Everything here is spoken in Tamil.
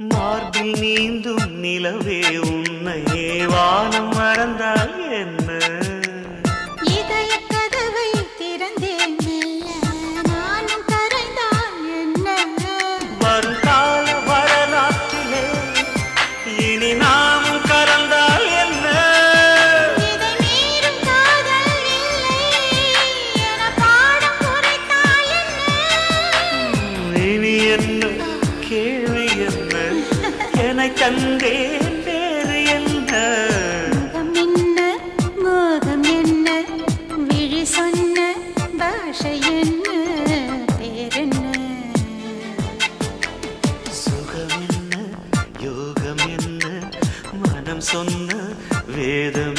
மார்பில் நீந்தும் நிலவே உன்னையே வானம் கண்டேன் வேறு என்ன? முகம் என்ன மோகம் என்ன விழி சொன்ன பாஷை என்ன பேரென்ன? சுகம் என்ன யோகம் என்ன மனம் சொன்ன வேதம்